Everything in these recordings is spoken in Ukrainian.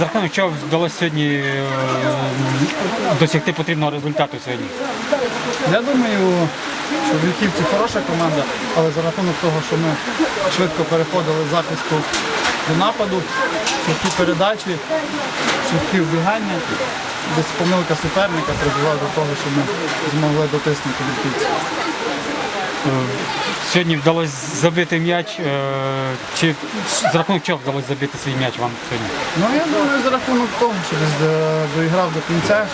За рахунок чого вдалося сьогодні е, досягти потрібного результату сьогодні? Я думаю, що Вільхівці хороша команда, але за рахунок того, що ми швидко переходили з захисту до нападу, швидкі передачі, швидкі вбігання, десь помилка суперника призвела до того, що ми змогли дотиснути Вільхівців. Сьогодні вдалося забити м'яч. е, Чи за рахунок чого вдалося забити свій м'яч вам сьогодні? Ну я думаю, за рахунок того, що е, доіграв до кінця,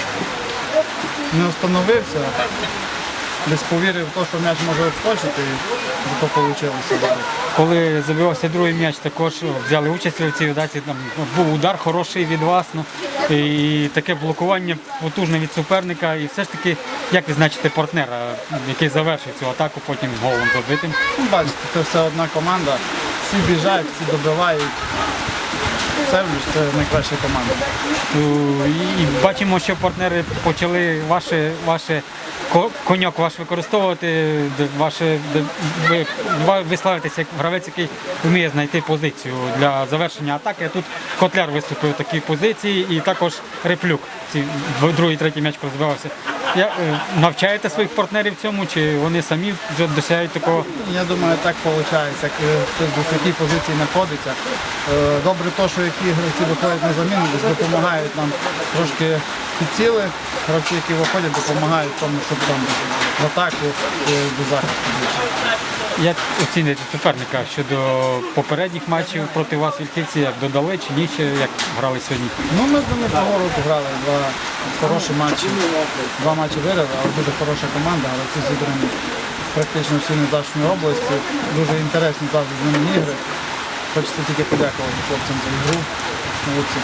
не остановився, десь повірив в те, що м'яч може відскочити, і то вийшло. Коли забивався другий м'яч, також взяли участь в цій ведаці. Там був удар хороший від вас. Ну, і таке блокування потужне від суперника. І все ж таки, як відзначити партнера, який завершив цю атаку, потім голом забитим. Ну, Бачите, це все одна команда. Всі біжать, всі добивають. Севлюш це найкраща команда. Е, І бачимо, що партнери почали ваше, ваше коньок ваш використовувати, ваше, ви, ви- ви славитеся як гравець, який вміє знайти позицію для завершення атаки. Тут Котляр виступив в такій позиції і також Реплюк. Ці другий, третій м'яч коли збивався. Я, е, навчаєте своїх партнерів цьому, чи вони самі вже досягають такого? Я думаю, так виходить, як е, хтось до в якій позиції знаходиться. Е, Добре те, що які гравці виходять на заміну, допомагають нам трошки підсіли. Гравці, які виходять, допомагають тому, щоб там в атаку до захисту. Як оціните суперника щодо попередніх матчів проти вас вільхівці, як додали чи ні, чи як грали сьогодні? Ну, ми з ними того року грали два хороші матчі. Два матчі виграли, але дуже хороша команда, але ці зібрані практично всі Незашньої області. Дуже інтересні завжди з ними ігри. Хочеться тільки подякувати хлопцям за ігру. Молодці.